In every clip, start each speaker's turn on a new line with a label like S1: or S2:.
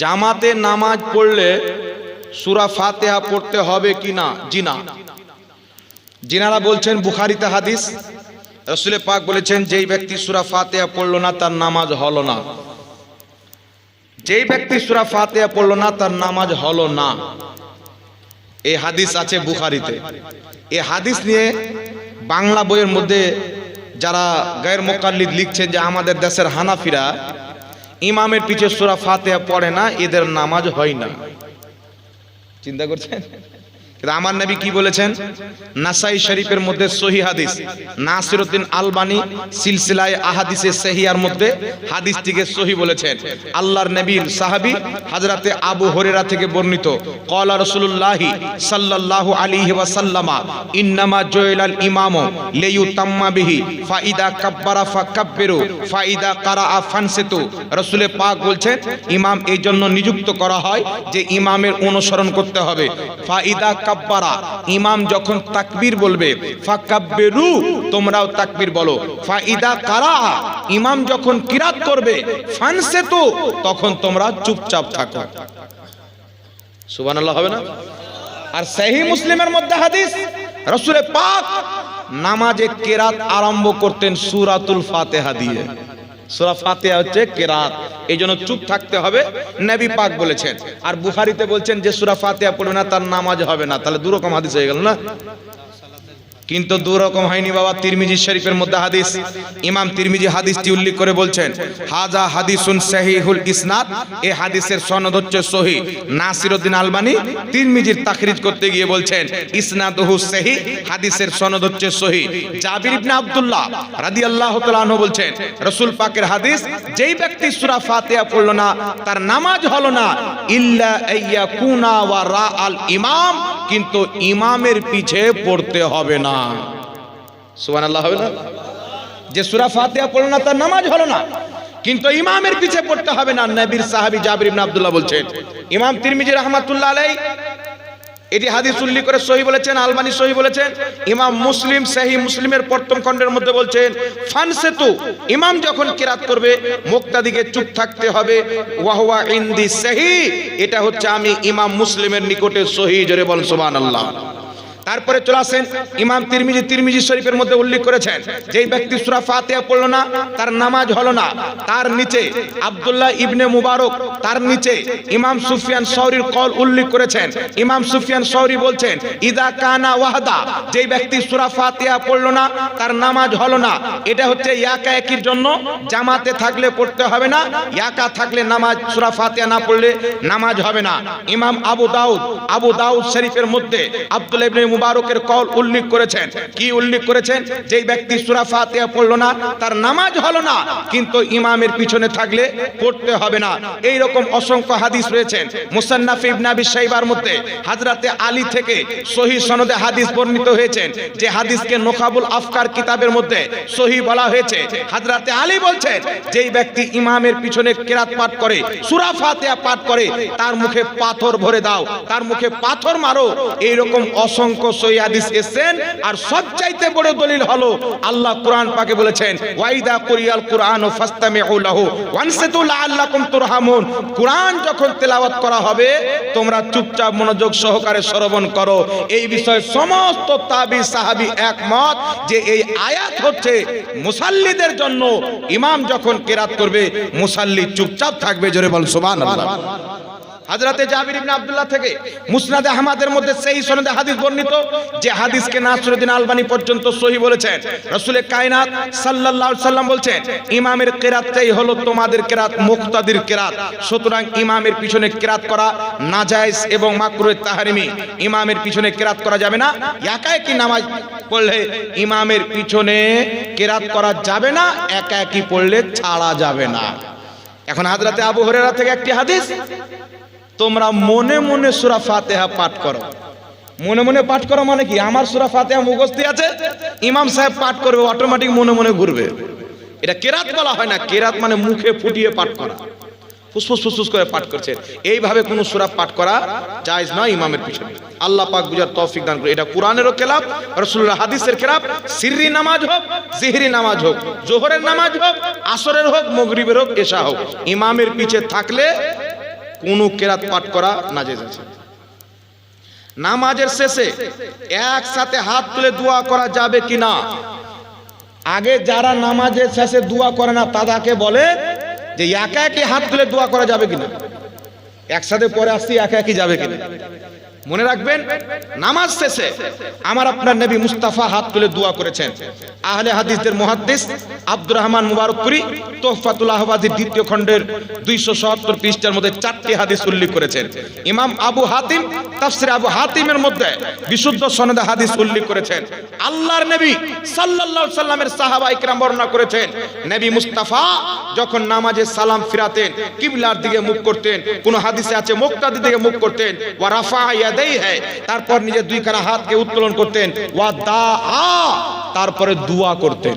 S1: জামাতে নামাজ পড়লে সুরা ফাতেহা পড়তে হবে কি না? জি না। জিনারা বলছেন, বুখারিতে হাদিস রসুলে পাক বলেছেন, যেই ব্যক্তি সুরা ফাতেহা পড়ল না, তার নামাজ হলো না। যেই ব্যক্তি সুরা ফাতেহা পড়ল না, তার নামাজ হলো না। এই হাদিস আছে বুখারিতে। এই হাদিস নিয়ে বাংলা বইয়ের মধ্যে যারা গায়ের মোকাল্লিদ লিখছেন যে আমাদের দেশের হানাফিরা ইমামের পিছে সুরা ফাতে পড়ে না এদের নামাজ হয় না। চিন্তা করছেন? আমার নবী কি বলেছেন? নাসাই শরীফের মধ্যে সহি হাদিস। নাসিরউদ্দিন আলবানি সিলসিলায় আহাদিসে সহিয়ার মধ্যে হাদিসটিকে সহি বলেছেন। আল্লাহর নবীর সাহাবী হযরতে আবু হুরায়রা থেকে বর্ণিত, ক্বালা রাসূলুল্লাহি সাল্লাল্লাহু আলাইহি ওয়াসাল্লামা, ইন্নামা জুইলাল ইমামু লিয়ুতাম্মা বিহি, ফাইদা কাব্বারা ফাকাব্বিরু, ফাইদা কারাআ ফানসিতু। রাসূলে পাক বলছেন, ইমাম এই জন্য নিযুক্ত করা হয় যে ইমামের অনুসরণ করতে হবে। ফাইদা কাব্বারা ইমাম যখন তাকবীর বলবে, ফাকাব্বিরু, তোমরাও তাকবীর বলো। ফাইদা কারা, ইমাম যখন কিরাত করবে, ফানসিতু, তখন তোমরা চুপচাপ থাকো। সুবহানাল্লাহ, হবে না? আর সহি মুসলিমের মধ্যে হাদিস রসুলে পাক নামাজে কেরাত আরম্ভ করতেন সুরাতুল ফাতেহা দিয়ে। সুরা ফাতেহা হচ্ছে কেরাত। এই জন্য চুপ থাকতে হবে, নবী পাক বলেছেন। আর বুখারিতে বলছেন যে সুরা ফাতেহা পড়বে না তার নামাজ হবে না, তাহলে দুরকম হাদিস হয়ে গেল না? কিন্তু দু রকম হয়নি বাবা, তিরমিজি শরীফের মধ্যে হাদিস। ইমাম তিরমিজি হাদিসটি উল্লেখ করে বলছেন, হাজা হাদিসুন সহিহুল ইসনাদ এই হাদিসের সনদ হচ্ছে সহি। নাসিরউদ্দিন আলবানি তিরমিজির তাখরিজ করতে গিয়ে বলছেন, ইসনাদহু সহি হাদিসের সনদ হচ্ছে সহি। জাবির ইবনে আব্দুল্লাহ রাদিয়াল্লাহু তাআলা আনহু বলছেন, রাসূল পাকের হাদিস, যেই ব্যক্তি সূরা ফাতিহা পড়ল না, তার নামাজ হলো না, ইল্লা আইয়াকুনা ওয়া রা আল ইমাম কিন্তু ইমামের পিছে পড়তে হবে না। সুবহানাল্লাহ, হবে না? যে সুরা ফাতিহা পড়ল না, তার নামাজ হলো না। কিন্তু ইমামের পিছে পড়তে হবে না। নবীর সাহাবি জাবির ইবনে আব্দুল্লাহ বলছেন, ইমাম তিরমিজি রাহমাতুল্লাহ আলাই এটি হাদিস উল্লেখ করে সহি বলেছেন আলমানি সহি বলেছেন। ইমাম মুসলিম সাহি মুসলিমের প্রথম খণ্ডের মধ্যে বলছেন ফান সেতু ইমাম যখন কেরাত করবে, মুক্তাদিকে চুপ থাকতে হবে। ওয়াহওয়া ইন্দি সাহি এটা হচ্ছে আমি ইমাম মুসলিমের নিকটে সহি জোরে বল সুবহানাল্লাহ। তারপরে চলে আসেন ইমাম তিরমিজি তিরমিজি শরীফের মধ্যে উল্লেখ করেছেন, যেই ব্যক্তি সূরা ফাতিহা পড়ল না, তার নামাজ হলো না। তার নিচে আব্দুল্লাহ ইবনে মুবারক, তার নিচে ইমাম সুফিয়ান সৌরির কল উল্লেখ করেছেন। ইমাম সুফিয়ান সৌরি বলছেন, ইদা কানা ওয়াহদা যেই ব্যক্তি সূরা ফাতিহা পড়ল না, তার নামাজ হলো না। এটা হচ্ছে ইয়াকা একির জন্য, জামাতে থাকলে পড়তে হবে না, ইয়াকা থাকলে নামাজ, সূরা ফাতিহা না পড়লে নামাজ হবে না। ইমাম আবু দাউদ আবু দাউদ শরীফের মধ্যে আব্দুল্লাহ ইবনে মুবারকের কল উল্লেখ করেছেন। কি উল্লেখ করেছেন? যেই ব্যক্তি সূরা ফাতিহা পড়ল না, তার নামাজ হলো না, কিন্তু ইমামের পিছনে থাকলে পড়তে হবে না। এই রকম অসংখ্য হাদিস রয়েছেন। মুসান্নাফ ইবনে আবি শাইবার মধ্যে হযরতে আলী থেকে সহি সনদে হাদিস বর্ণিত হয়েছেন যে হাদিসকে নোকাবুল আফকার কিতাবের মধ্যে সহি বলা হয়েছে। হযরতে আলী বলছেন, যেই ব্যক্তি ইমামের পিছনে কেরাত পাঠ করে, সূরা ফাতিহা পাঠ করে, তার মুখে পাথর ভরে দাও, তার মুখে পাথর মারো এই রকম অসংখ্য সহি হাদিস এসেছেন। আর সবচাইতে বড় দলিল হলো, আল্লাহ কোরআন পাকে বলেছেন ওয়াইদা কুরিয়াল ফাস্তামিউ লাহু ওয়ানসিতু লাআল্লাকুম তুরহামুন। কোরআন যখন তেলাওয়াত করা হবে, তোমরা চুপচাপ মনোযোগ সহকারে শ্রবণ করো। এই বিষয়ে সমস্ত তাবি সাহাবী একমত যে এই আয়াত হচ্ছে মুসাল্লিদের জন্য। ইমাম যখন কেরাত করবে, মুসাল্লি চুপচাপ থাকবে, জোরে বল, সুবহানাল্লাহ। হাজরাতে জাবির ইবনে আব্দুল্লাহ থেকে মুসনাদে আহমদের মধ্যে সেই সনদে হাদিস বর্ণিত, যে হাদিসকে নাসরুদ্দিন আলবানি পর্যন্ত সহি বলেছেন। রাসূলের কায়নাত সাল্লাল্লাহু সাল্লাম বলছেন, ইমামের কেরাতটাই হলো তোমাদের কেরাত, মুক্তাদির কেরাত। সুতরাং ইমামের পিছনে কেরাত করা নাজায়েজ এবং মাকরুহ তাহরিমি। ইমামের পিছনে কেরাত করা যাবে না। একা একই নামাজ পড়লে ইমামের পিছনে কেরাত করা যাবে না, একা একই পড়লে ছাড়া যাবে না। এখন হাজরাতে আবু হুরায়রা থেকে একটি হাদিস। তোমরা মনে মনে সুরা ফাতেহা পাঠ করো। মনে মনে পাঠ করো মানে কি? আমার সুরা ফাতেহা মুখস্থি আছে, ইমাম সাহেব পাঠ করবে অটোমেটিক মনে মনে ঘুরবে। এটা কেরাত বলা হয় না, কেরাত মানে মুখে ফুটিয়ে পাঠ করা। ফুসফুস ফুসফুস করে পাঠ করছে। এইভাবে কোনো সুরা পাঠ করা জায়েজ নয় ইমামের পিছনে। আল্লাহ পাক বুঝার তৌফিক দান করে এটা কোরআনেরও খেলাফ রাসূলুল্লাহ হাদিসের খেলাফ। সিররি নামাজ হোক, জিহরি নামাজ হোক, জোহরের নামাজ হোক, আসরের হোক, মাগরিবের হোক, এশা হোক, ইমামের পিছে থাকলে কোনো কেরাত পাঠ করা নাজেজ আছে। নামাজের শেষে একসাথে হাত তুলে দোয়া করা যাবে কি না আগে যারা নামাজের শেষে দোয়া করে না তাদাকে বলে যে একা একই হাত তুলে দোয়া করা যাবে কিনা? একসাথে পরে আসছি, একা একই যাবে কিনা? মনে রাখবেন, নামাজ শেষে আমার আপনার নবী মুস্তাফা হাত তুলে দোয়া করেছেন। আহলে হাদিসদের মুহাদ্দিস আব্দুর রহমান মুবারকপুরি তোহফাতুল আহবাদির দ্বিতীয় খণ্ডের দুইশো সত্তর পৃষ্ঠার মধ্যে চারটি হাদিস উল্লেখ করেছেন। ইমাম আবু হাতিম, তাফসির আবু হাতিমের মধ্যে বিশুদ্ধ সনদে হাদিস উল্লেখ করেছেন। আল্লাহর নবী সাল্লাল্লাহু সাল্লামের সাহাবা ইকরাম বর্ণনা করেছেন, নবী মুস্তাফা যখন নামাজে সালাম ফিরাতেন, কিবলার দিকে মুখ করতেন, কোন হাদিসে আছে মুক্তাদির দিকে মুখ করতেন, ওয়া রাফা ইয়াদাই হ্যায় তারপর নিজের দুইখানা হাতকে উত্তোলন করতেন। ওয়া দা আ। তারপরে দোয়া করতেন।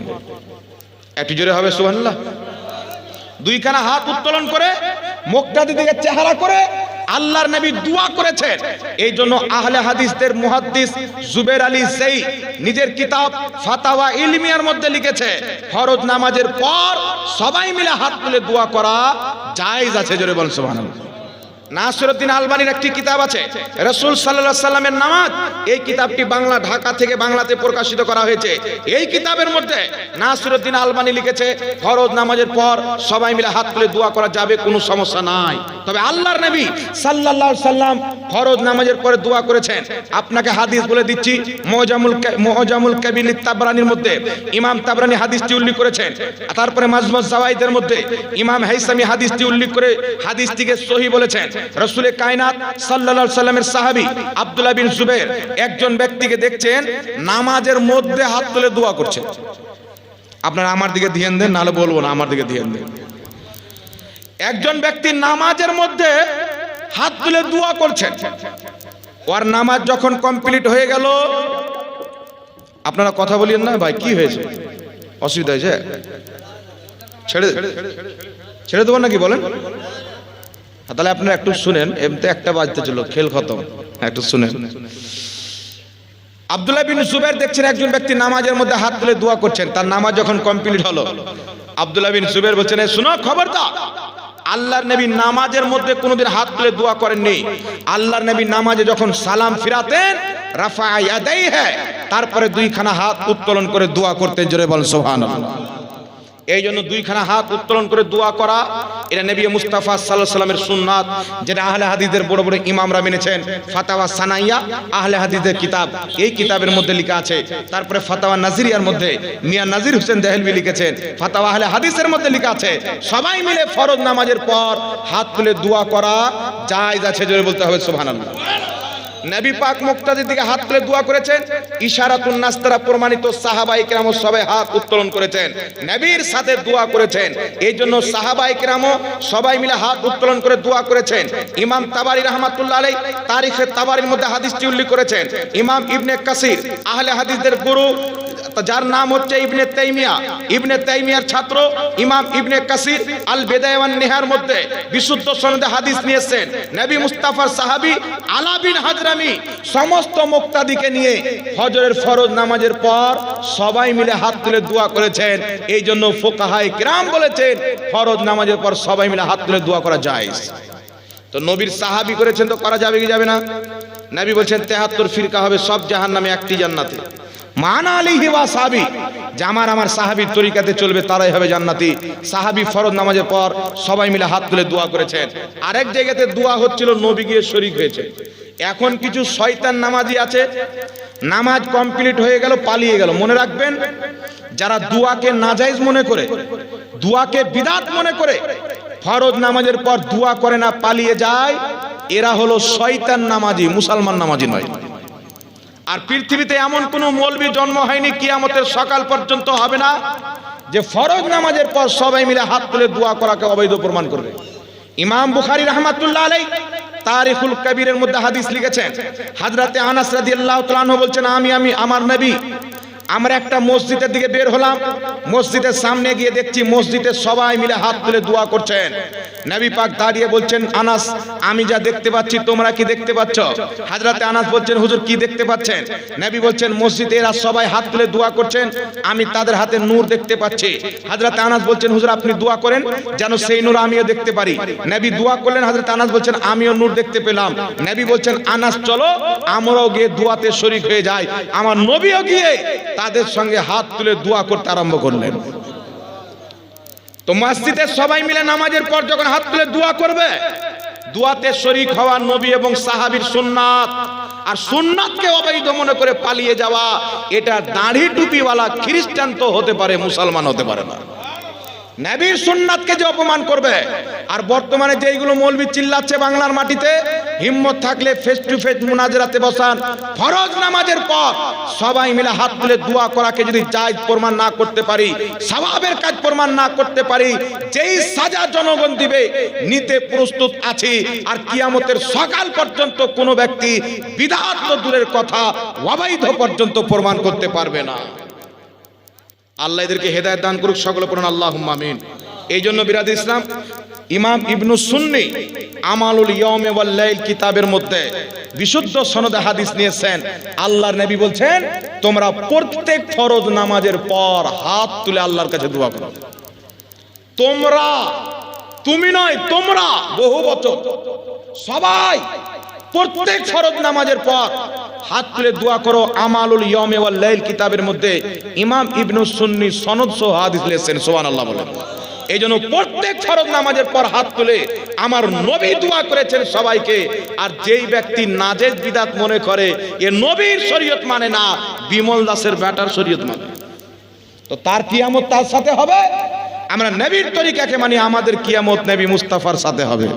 S1: একটু জোরে হবে, সুবহানাল্লাহ। দুইখানা হাত উত্তোলন করে মুক্তাদি দিকে চেহারা করে, আল্লাহর নবী দোয়া করেছেন। এই জন্য আহলে হাদিসদের মুহাদ্দিস জুবের আলী সেই নিজের কিতাব ফাতাওয়া ইলমিয়ার মধ্যে লিখেছে, ফরজ নামাজের পর সবাই মিলে হাত তুলে দোয়া করা জায়েজ আছে, জোরে বল সুবহানাল্লাহ। নাসিরউদ্দিন আলবানির একটি কিতাব আছে। রসুল সাল্লাল্লাহু সাল্লামের নামাজ। এই কিতাবটি বাংলা, ঢাকা থেকে বাংলাতে প্রকাশিত করা হয়েছে। এই কিতাবের মধ্যে নাসিরউদ্দিন আলবানি লিখেছে, ফরজ নামাজের পর সবাই মিলে হাত তুলে দোয়া করা যাবে, কোনো সমস্যা নাই। তবে আল্লাহর নবী সাল্লাল্লাহু সাল্লাম ফরজ নামাজের পরে দোয়া করেছেন। আপনাকে হাদিস বলে দিচ্ছি, মোজামুল মোজামুল কাবিল তাবরানির মধ্যে ইমাম তাবরানি হাদিসটি উল্লেখ করেছেন। তারপরে মাজমুজ জাওয়াইদের মধ্যে ইমাম হাইসামি হাদিসটি উল্লেখ করে হাদিসটিকে সহি বলেছেন। রসুলের কায়নাত সাল্লাল্লাহু সাল্লামের সাহাবী আব্দুল্লাহ বিন জুবাইর একজন ব্যক্তিকে দেখছেন, নামাজের মধ্যে হাত তুলে দোয়া করছে। আপনারা আমার দিকে ধ্যান দেন, নাহলে বলব না, আমার দিকে ধ্যান দেন। একজন ব্যক্তি নামাজের মধ্যে হাত তুলে দোয়া করছেন। ওর নামাজ যখন কমপ্লিট হয়ে গেল, আপনারা কথা বলিয়েন না, ভাই, কি হয়েছে? অসুবিধা হয়েছে? ছেড়ে ছেড়ে দেবো নাকি, বলেন? তাহলে আপনারা একটু শুনেন এমতে একটা বাজতে ছিল খেল খতম। একটু শুনেন। আব্দুল্লাহ বিন জুবাইর দেখছেন একজন ব্যক্তি নামাজের মধ্যে হাত তুলে দোয়া করছেন, তার নামাজ যখন কমপ্লিট হলো। আব্দুল্লাহ বিন জুবাইর বলছেন "এই শুনো, খবরদার, আল্লাহর নবী নামাজের মধ্যে কোনোদিন হাত তুলে দোয়া করেননি। আল্লাহর নবী নামাজে যখন সালাম ফিরাতেন, রাফা তারপরে দুইখানা হাত উত্তোলন করে দোয়া করতেন, জোরে বল সুবহানাল্লাহ। এই জন্য দুইখানা হাত উত্তোলন করে দোয়া করা। এটা নবী মুস্তাফা সাল্লাহ সাল্লামের সুন্নাত, যেটা আহলে হাদিসের বড় বড় ইমামরা মেনেছেন। ফাতাওয়া সানাইয়া, আহলে হাদিসের কিতাব। এই কিতাবের মধ্যে লেখা আছে। তারপরে ফাতাওয়া নাজিরিয়ার মধ্যে মিয়া নাজির হোসেন দেহলভি লিখেছেন। ফাতাওয়া আহলে হাদিসের মধ্যে লেখা আছে, সবাই মিলে ফরজ নামাজের পর হাত তুলে দোয়া করা, জায়েজ আছে জোরে বলতে হবে সুবহানাল্লাহ। নবী পাক মুক্তাদের দিকে হাত তুলে দোয়া করেছেন। ইশারাতুন নাস দ্বারা প্রমাণিত সাহাবাই কেরামও সবাই হাত উত্তোলন করেছেন। নবীর সাথে দোয়া করেছেন। এই জন্য সাহাবাই কেরামো সবাই মিলে হাত উত্তোলন করে দোয়া করেছেন। ইমাম তাবারি রহমাতুল্লাহ আলাই তারিখে তাবারির মধ্যে হাদিসটি উল্লেখ করেছেন। ইমাম ইবনে কাসির আহলে হাদিসদের গুরু যার নাম হচ্ছে ইবনে তাইমিয়া। ইবনে তাইমিয়ার ছাত্র ইমাম ইবনে কাসির আল বেদায়ান নেহার মধ্যে বিশুদ্ধ সনদে হাদিস নিয়েছেন। নবী মুস্তাফার সাহাবী আলা বিন হাজরামি সমস্ত মুক্তাদিকে নিয়ে ফজরের ফরজ নামাজের পর সবাই মিলে হাত তুলে দোয়া করেছেন। এই জন্য ফোকাহাই কিরাম বলেছেন, ফরজ নামাজের পর সবাই মিলে হাত তুলে দোয়া করা যায় তো নবীর সাহাবি করেছেন তো করা যাবে কি যাবে না? নবী বলছেন, তেহাত্তর ফিরকা হবে, সব জাহান নামে একটি জান্নাতে। মানা আলিহি ওয়া সাহাবি। যে আমার আমার সাহাবির তরিকাতে চলবে তারাই হবে জান্নাতি। সাহাবি ফরজ নামাজের পর সবাই মিলে হাত তুলে দোয়া করেছেন। আরেক জায়গাতে দোয়া হচ্ছিল নবী গিয়ে শরিক হয়েছে। এখন কিছু শয়তান নামাজি আছে। নামাজ কমপ্লিট হয়ে গেল, পালিয়ে গেল। মনে রাখবেন, যারা দুয়াকে নাজাইজ মনে করে, দুয়াকে বিদাত মনে করে, ফরজ নামাজের পর দোয়া করে না, পালিয়ে যায়, এরা হলো শয়তান নামাজি, মুসলমান নামাজি নয়। আর পৃথিবীতে এমন কোন মৌলবি জন্ম হয়নি, কিয়ামতের সকাল পর্যন্ত হবে না, যে ফরজ নামাজের পর সবাই মিলে হাত তুলে দোয়া করাকে অবৈধ প্রমাণ করবে। ইমাম বুখারি রহমাতুল্লাহ আলাই তারিখুল কবিরের মধ্যে হাদিস লিখেছেন, হাজরাতে আনাস রাদিয়াল্লাহু তাআলা বলছেন, আমি আমি, আমার নবী আমরা একটা মসজিদের দিকে বের হলাম, মসজিদের সামনে গিয়ে দেখছি মসজিদের সবাই মিলে হাত তুলে দোয়া করছেন। নবী পাক দাঁড়িয়ে বলছেন, আনাস, আমি যা দেখতে পাচ্ছি, তোমরা কি দেখতে পাচ্ছ? হাজরাতে আনাস বলছেন, হুজুর, কি দেখতে পাচ্ছেন? নবী বলছেন, মসজিদে এরা সবাই হাত তুলে দোয়া করছেন, আমি তাদের হাতে নূর দেখতে পাচ্ছি। হাজরাতে আনাস বলছেন, হুজুর, আপনি দোয়া করেন যেন সেই নূর আমিও দেখতে পারি। নবী দোয়া করলেন, হাজরাতে আনাস বলছেন, আমিও নূর দেখতে পেলাম। নবী বলছেন, আনাস, চলো, আমরাও গিয়ে দোয়াতে শরিক হয়ে যাই। আমার নবীও গিয়ে তাদের সঙ্গে হাত তুলে দোয়া করতে আরম্ভ করলেন। তো মসজিদের সবাই মিলে নামাজের পর যখন হাত তুলে দোয়া করবে, দোয়াতে শরিক হওয়া নবী এবং সাহাবীর সুন্নাত। আর সুন্নাতকে অবৈধ মনে করে পালিয়ে যাওয়া, এটা দাঁড়ি টুপিওয়ালা খ্রিস্টান তো হতে পারে, মুসলমান হতে পারে না। নবীর সুন্নাতকে যে অপমান করবে, আর বর্তমানে যেইগুলো মৌলবি চিল্লাচ্ছে বাংলার মাটিতে, হিম্মত থাকলে ফেস টু ফেস মুনাজরাতে বসান, ফরজ নামাজের পর সবাই মিলে হাত তুলে দোয়া করাকে যদি জায়জ প্রমাণ না করতে পারি, সওয়াবের কাজ প্রমাণ না করতে পারি, যেই সাজা জনগণ দিবে, নিতে প্রস্তুত আছি, আর কিয়ামতের সকাল পর্যন্ত কোনো ব্যক্তি বিধাত দূরের কথা অবৈধ পর্যন্ত প্রমাণ করতে পারবে না। আল্লাহ এদেরকে হেদায়ত দান করুক, সকল পড়ুন আল্লাহ আমিন। এই জন্য বিরাদ ইসলাম, ইমাম ইবনু সুন্নি আমালুল ইয়মে ওয়াল লাইল কিতাবের মধ্যে বিশুদ্ধ সনদে হাদিস নিয়েছেন। আল্লাহর নবী বলছেন, তোমরা প্রত্যেক ফরজ নামাজের পর হাত তুলে আল্লাহর কাছে দোয়া করো। তোমরা, তুমি নয়, তোমরা বহু বছর সবাই প্রত্যেক ফরজ নামাজের পর হাত তুলে দোয়া করো, আমালুল ইয়মে ওয়াল লাইল কিতাবের মধ্যে ইমাম ইবনু সুন্নি সনদ সহ হাদিস লিখেছেন, সুবহানাল্লাহ বলেন। এই জন্য প্রত্যেক ফরজ নামাজের পর হাত তুলে আমার নবী দোয়া করেছেন সবাইকে, আর যেই ব্যক্তি নাজেজ বিদাত মনে করে, এ নবীর শরীয়ত মানে না, বিমল দাসের ব্যাটার শরীয়ত মানে। তো তার কিয়ামত তার সাথে হবে, আমরা নবীর তরিকাকে মানি, আমাদের কিয়ামত নবী মুস্তাফার সাথে হবে।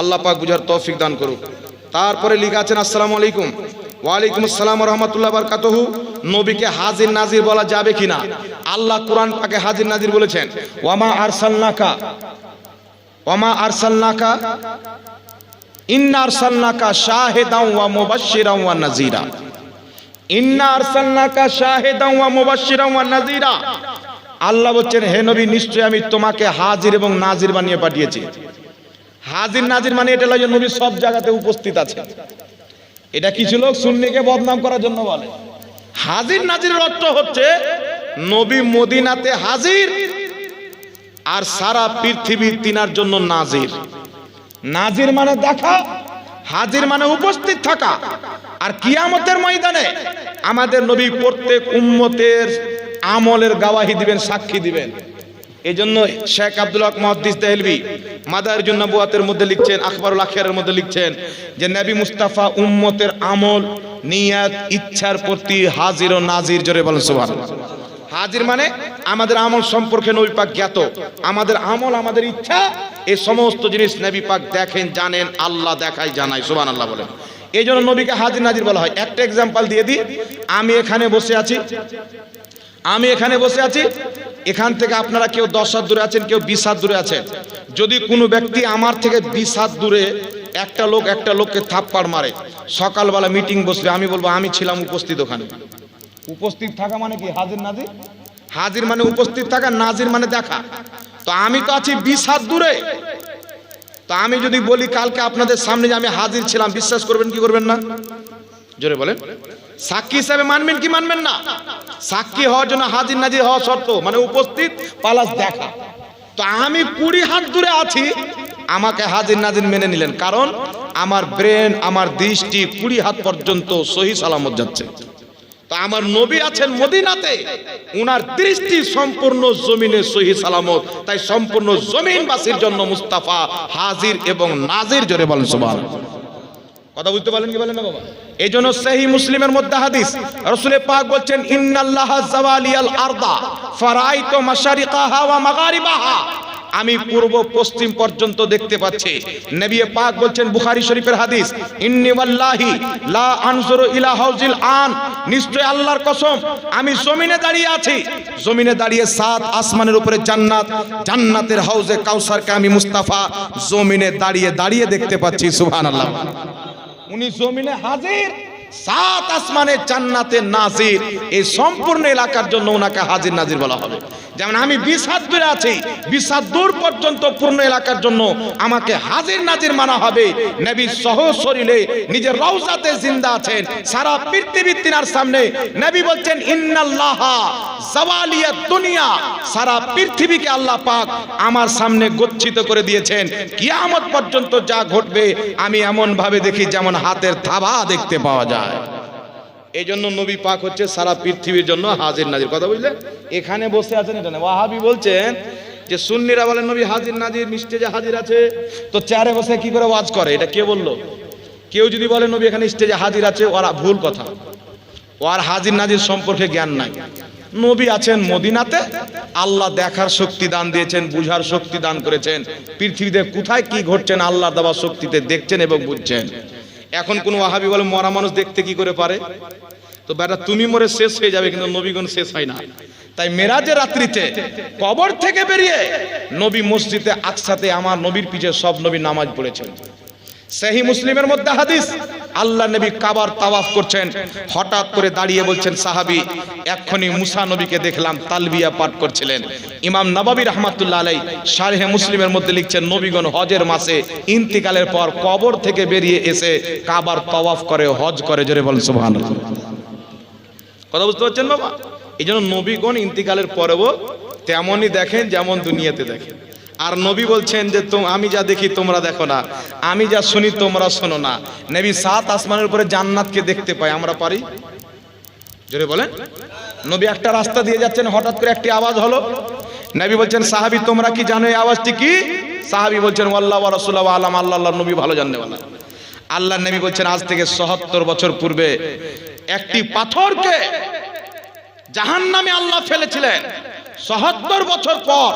S1: আল্লাহ পাক বুঝার তৌফিক দান করুক। তারপরে লিখা আছেন, আসসালামু আলাইকুম। ওয়ালাইকুম আসসালাম রহমতুল্লাহ বারকাতহু নবীকে হাজির নাজির বলা যাবে কিনা? আল্লাহ কোরআন পাকে হাজির নাজির বলেছেন, ওয়ামা আরসালনাকা। ওয়ামা আরসালনাকা? ইন্না আরসালনাকা শাহিদাও ওয়া মুবাশশিরাও ওয়া নাযীরা। ইন্না আরসালনাকা শাহিদাও ওয়া মুবাশশিরাও ওয়া নাযীরা। আল্লাহ বলছেন, হে নবী নিশ্চয় আমি তোমাকে হাজির এবং নাজির বানিয়ে পাঠিয়েছি। হাজির নাজির মানে এটা লাগে নবী সব জায়গাতে উপস্থিত আছে। এটা কিছু লোক সুন্নিকে বদনাম করার জন্য বলে। হাজির নাজিরের অর্থ হচ্ছে নবী মদিনাতে হাজির আর সারা পৃথিবীর তিনার জন্য নাজির। নাজির মানে দেখা, হাজির মানে উপস্থিত থাকা। আর কিয়ামতের ময়দানে আমাদের নবী প্রত্যেক উম্মতের আমলের গাওয়াহি দিবেন, সাক্ষী দিবেন। এই জন্য শেখ আব্দুল হক মহাদ্দিস দেহলবি মাদার জন্য বুয়াতের মধ্যে লিখছেন, আখবরুল আখিয়ারের মধ্যে লিখছেন যে, নবী মুস্তাফা উম্মতের আমল, নিয়াত, ইচ্ছার প্রতি হাজির ও নাজির। জোরে বলেন সুবহানাল্লাহ হাজির মানে আমাদের আমল সম্পর্কে নবী পাক জ্ঞাত। আমাদের আমল, আমাদের ইচ্ছা এই সমস্ত জিনিস নবী পাক দেখেন, জানেন, আল্লাহ দেখায়, জানায় সুবহানাল্লাহ বলেন। এই জন্য নবীকে হাজির নাজির বলা হয়। একটা এক্সাম্পল দিয়ে দিই। আমি এখানে বসে আছি। আমি এখানে বসে আছি। এখান থেকে আপনারা কেউ দশ হাত দূরে আছেন, কেউ বিশ হাত দূরে আছেন। যদি কোনো ব্যক্তি আমার থেকে বিশ হাত দূরে একটা লোক একটা লোককে থাপ্পাড় মারে, সকালবেলা মিটিং বসলে আমি বলব, আমি ছিলাম উপস্থিত ওখানে। উপস্থিত থাকা মানে কি? হাজির নাজির? হাজির মানে উপস্থিত থাকা, নাজির মানে দেখা। তো আমি তো আছি বিশ হাত দূরে। তো আমি যদি বলি কালকে আপনাদের সামনে যে আমি হাজির ছিলাম, বিশ্বাস করবেন কি করবেন না? জোরে বলেন। সাক্ষী হিসাবে মানবেন কি মানবেন না? সাক্ষী হওয়ার জন্য হাজির নাজির হওয়া শর্ত মানে উপস্থিত পালাস দেখা। তো আমি কুড়ি হাত দূরে আছি, আমাকে হাজির নাজির মেনে নিলেন। কারণ আমার ব্রেন আমার দৃষ্টি কুড়ি হাত পর্যন্ত সহি সালামত যাচ্ছে। তো আমার নবী আছেন মদিনাতে, উনার দৃষ্টি সম্পূর্ণ জমিনে সহি সালামত। তাই সম্পূর্ণ জমিনবাসীর জন্য মুস্তাফা হাজির এবং নাজির জোরে বলেন সুবহানাল্লাহ। কথা বুঝতে পারলেন কি বলেন না বাবা? এই জন্য সহি মুসলিমের মধ্যে হাদিস রসুলের পাক বলছেন, ইন্নাল্লাহ আরদা আমি পূর্ব পশ্চিম পর্যন্ত দেখতে পাচ্ছি। নবী পাক বলছেন, বুখারী শরীফের হাদিস, ইন্নি ওয়াল্লাহি লা আনজুরু ইলা হাউজিল আন। নিশ্চয় আল্লাহর কসম, আমি জমিনে দাঁড়িয়ে আছি। জমিনে দাঁড়িয়ে সাত আসমানের উপরে জান্নাত, জান্নাতের হাউজে কাউসারকে আমি মুস্তাফা, জমিনে দাঁড়িয়ে দাঁড়িয়ে দেখতে পাচ্ছি, সুবহানাল্লাহ। উনি জমিনে হাজির। সাত আসমানে জান্নাতে নাজির। এই সম্পূর্ণ এলাকার জন্য ওনাকে হাজির নাজির বলা হবে। যেমন আমি বিশ দূরে আছি বিশ দূর পর্যন্ত পূর্ণ এলাকার জন্য আমাকে হাজির নাজির মানা হবে। নবী সহ শরীরে নিজের রওজাতে জিন্দা আছেন। সারা পৃথিবীর তিনার সামনে নবী বলছেন, ইন্নাল্লাহা জাওয়ালিয়া দুনিয়া। সারা পৃথিবীকে আল্লাহ পাক আমার সামনে গচ্ছিত করে দিয়েছেন। কিয়ামত পর্যন্ত যা ঘটবে, আমি এমন ভাবে দেখি যেমন হাতের থাবা দেখতে পাওয়া যায়। এই জন্য নবী পাক হচ্ছে সারা পৃথিবীর জন্য হাজির নাজির। কথা বুঝলে? এখানে বসে আছেন এটা না ওয়াহাবি বলছেন যে সুন্নিরা বলেন নবী হাজির নাজির, স্টেজে হাজির আছে। তো চেয়ারে বসে কি করে ওয়াজ করে? এটা কে বলল? কেউ যদি বলে, নবী এখানে স্টেজে হাজির আছে, ওরা ভুল কথা। ওর হাজির নাজির সম্পর্কে জ্ঞান নাই। নবী আছেন মদিনাতে, আল্লাহ দেখার শক্তি দান দিয়েছেন, বুঝার শক্তি দান করেছেন। পৃথিবীতে কোথায় কি ঘটছেন আল্লাহ দেওয়া শক্তিতে দেখছেন এবং বুঝছেন। এখন কোন ওয়াহাবি বলে মরা মানুষ দেখতে কি করে পারে? তো বেটা, তুমি মরে শেষ হয়ে যাবে, কিন্তু নবীগণ শেষ হয় না। তাই মেরাজের রাত্রিতে কবর থেকে বেরিয়ে নবী মসজিদে আকসাতে আমার নবীর পিছে সব নবী নামাজ পড়েছেন। সেহি মুসলিমের মধ্যে হাদিস। আল্লাহ নবী কাবার তাওয়াফ করছেন। হঠাৎ করে দাঁড়িয়ে বলছেন, সাহাবী, এক্ষুনি মুসা নবীকে দেখলাম, তালবিয়া পাঠ করছিলেন। ইমাম নবাবী রহমাতুল্লাহ আলাই শারহে মুসলিমের মধ্যে লিখছেন, নবীগণ হজের মাসে ইন্তিকালের পর কবর থেকে বেরিয়ে এসে কাবার তাওয়াফ করে, হজ করে। জোরে বলেন, সুবহানাল্লাহ। কথা বুঝতে পারছেন বাবা? এই জন্য নবীগণ ইন্তিকালের পরেও তেমনই দেখেন যেমন দুনিয়াতে দেখেন। আর নবী বলছেন যে আমি যা দেখি তোমরা দেখো না। আমি যা শুনি তোমরা শোনো না। নবী সাত আসমানের উপরে জান্নাতকে দেখতে পাই আমরা পারি? জোরে বলেন। নবী একটা রাস্তা দিয়ে যাচ্ছেন, হঠাৎ করে একটি আওয়াজ হলো। নবী বলছেন, সাহাবী, তোমরা কি জানো এই আওয়াজটি কি? সাহাবী বলছেন আল্লাহ রাসূলুল্লাহ আলাম আল্লাহ নবী ভালো জানেওয়ালা আল্লাহ নবী বলছেন, আজ থেকে সত্তর বছর পূর্বে একটি পাথরকে জাহান নামে আল্লাহ ফেলেছিলেন। সহত্তর বছর পর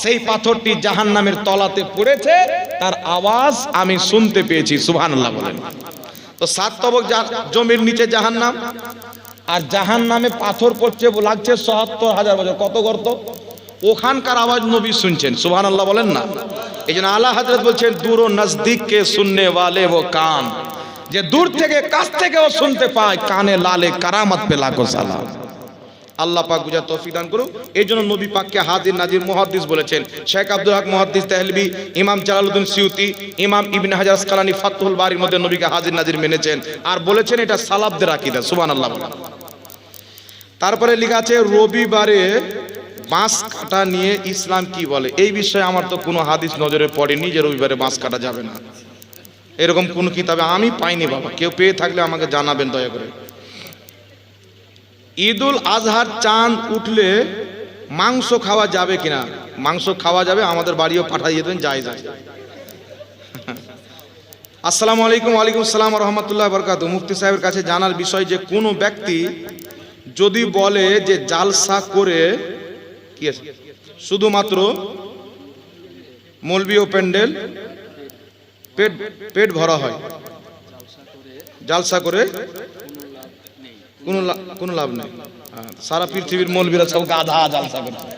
S1: সেই পাথরটি জাহান নামের তলাতে পড়েছে, তার আওয়াজ আমি শুনতে পেয়েছি সুবহান আল্লাহ বলেন। তো সাত তবক জমির নিচে জাহান নাম আর জাহান নামে পাথর পড়ছে লাগছে সহত্তর হাজার বছর। কত গর্ত? ওখানকার আওয়াজ নবী শুনছেন সুবহান আল্লাহ বলেন না? এই জন্য আল্লাহ হাজরত বলছেন, দূর ও নজদিককে শুননে ওয়ালে ও কান। যে দূর থেকে, কাছ থেকেও শুনতে পায়, কানে লালে কারামত পে লাখো সালাম। আল্লাহ পাক বুঝা তৌফিক দান করুক। এই জন্য নবী পাককে হাজির নাজির মুহাদ্দিস বলেছেন। শেখ আব্দুল হক মুহাদ্দিস তাহলবি, ইমাম জালালউদ্দিন সিউতি, ইমাম ইবনে হাজার আসকালানি ফাতহুল বারির মধ্যে নবীকে হাজির নাজির মেনেছেন। আর বলেছেন এটা সালাফদের আকীদা, সুবহানাল্লাহ বলেন। তারপরে লেখা আছে, রবিবারে বাঁশ কাটা নিয়ে ইসলাম কি বলে? এই বিষয়ে আমার তো কোনো হাদিস নজরে পড়েনি যে রবিবারে বাঁশ কাটা যাবে না। এরকম কোন কিতাবে আমি পাইনি বাবা। কেউ পেয়ে থাকলে আমাকে জানাবেন দয়া করে। ঈদুল আজহার চাঁদ উঠলে মাংস খাওয়া যাবে কিনা? মাংস খাওয়া যাবে, আমাদের বাড়িও পাঠাই যেতেন যাই যায় আসসালামু আলাইকুম, ওয়ালাইকুম আসসালাম রহমতুল্লাহ বরকাত মুফতি সাহেবের কাছে জানার বিষয় যে, কোনো ব্যক্তি যদি বলে যে জালসা করে, কি আছে? শুধুমাত্র মলবি ও প্যান্ডেল, পেট পেট ভরা হয়। জালসা করে কোনো কোনো লাভ নেই। হ্যাঁ, সারা পৃথিবীর মৌলবীরা সব গাধা জালসা করছে।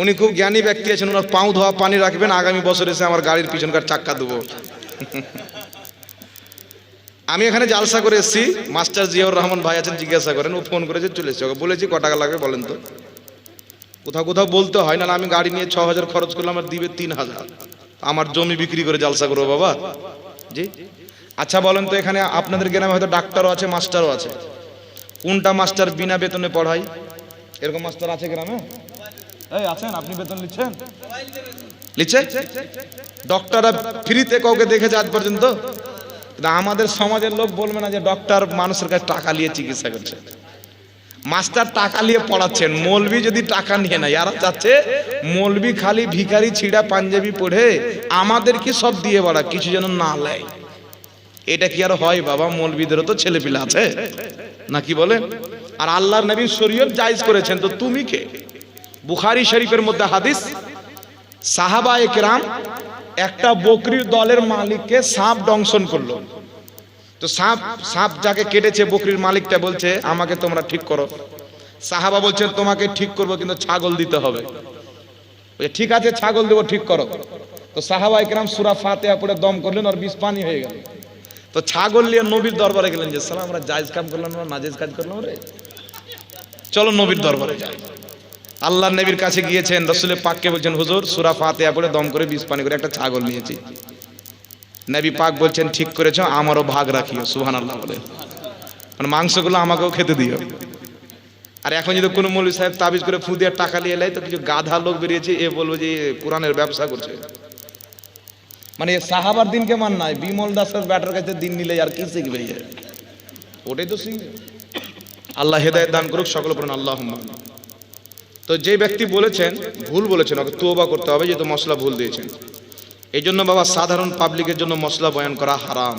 S1: উনি খুব জ্ঞানী ব্যক্তি আছেন ওনার পাও ধোয়া পানি রাখবেন আগামী বছর এসে আমার গাড়ির পিছনকার চাক্কা দেবো। আমি এখানে জালসা করে এসেছি। মাস্টার জিয়াউর রহমান ভাই আছেন জিজ্ঞাসা করেন ও ফোন করেছে চলে এসেছে। ওকে বলেছি ক টাকা লাগবে বলেন তো। কোথাও কোথাও বলতে হয় না আমি গাড়ি নিয়ে ছ হাজার খরচ করলাম আর দিবে তিন হাজার আমার জমি বিক্রি করে জালসা করব বাবা। জি? আচ্ছা বলেন তো এখানে আপনাদের গ্রামে হয়তো ডাক্তারও আছে, মাস্টারও আছে। কোনটা মাস্টার বিনা বেতনে পড়ায়? এরকম মাস্টার আছে গ্রামে? এই, আছেন? আপনি বেতন নিচ্ছেন? লিখছে ডক্টররা ফ্রিতে কাউকে দেখেছে আজ পর্যন্ত। আমাদের সমাজের লোক বলবে না যে ডক্টর মানুষের কাছে টাকা নিয়ে চিকিৎসা করছে। মাস্টার টাকা নিয়ে পড়াচ্ছেন মৌলবি যদি টাকা নিয়ে না ইয়ারা চাচ্ছে মৌলবি খালি ভিখারি, ছিঁড়া পাঞ্জাবি পড়ে আমাদের কি সব দিয়ে বাড়া? কিছু যেন না লেয়। এটা কি আর হয়? বাবা, মৌলবিদেরও তো ছেলেপিলে আছে। নাকি বলে? আর আল্লাহর নবী শরীয়ত জায়েজ করেছেন, তো তুমি কে? বুখারী শরীফের মধ্যে হাদিস, সাহাবা একরাম একটা বকরির দলের মালিককে সাপ দংশন করল। তো সাপ সাপ যাকে কেটেছে বকরির মালিকটা বলছে, আমাকে তোমরা ঠিক করো। সাহাবা বলছেন, তোমাকে ঠিক করব, কিন্তু ছাগল দিতে হবে। ঠিক আছে, ছাগল দেবো, ঠিক করো। তো সাহাবা একরাম সুরা ফাতেহা পড়ে দম করলেন, আর বিষ পানি হয়ে গেল। তো ছাগল নিয়ে নবীর দরবারে গেলেন যে, সালাম, আমরা জায়জ কাম করলাম না নাজেজ কাজ করলাম রে। চলো নবীর দরবারে যাই। আল্লাহ নবীর কাছে গিয়েছেন, রসুলের পাককে বলছেন, হুজুর, সুরা ফাতেহা পড়ে দম করে বিষ পানি করে একটা ছাগল নিয়েছি। নবী পাক বলছেন, ঠিক করেছ, আমারও ভাগ রাখিও সুহান আল্লাহ বলে। মানে মাংসগুলো আমাকেও খেতে দিও। আর এখন যদি কোনো মৌলী সাহেব তাবিজ করে ফু দিয়ে টাকা নিয়ে এলাই তো কিছু গাধা লোক বেরিয়েছে, এ বলব যে কোরআনের ব্যবসা করছে। মানে সাহাবার দিনকে মান নাই, বিমল দাসের ব্যাটার কাছে দিন নিলে আর কি শিখবে? ওটাই তো শিখবে। আল্লাহ হেদায়ত দান করুক, সকল পড়ুন আল্লাহ তো যে ব্যক্তি বলেছেন, ভুল বলেছেন, ওকে তোবা করতে হবে, যেহেতু মশলা ভুল দিয়েছেন। এই জন্য বাবা, সাধারণ পাবলিকের জন্য মশলা বয়ান করা হারাম।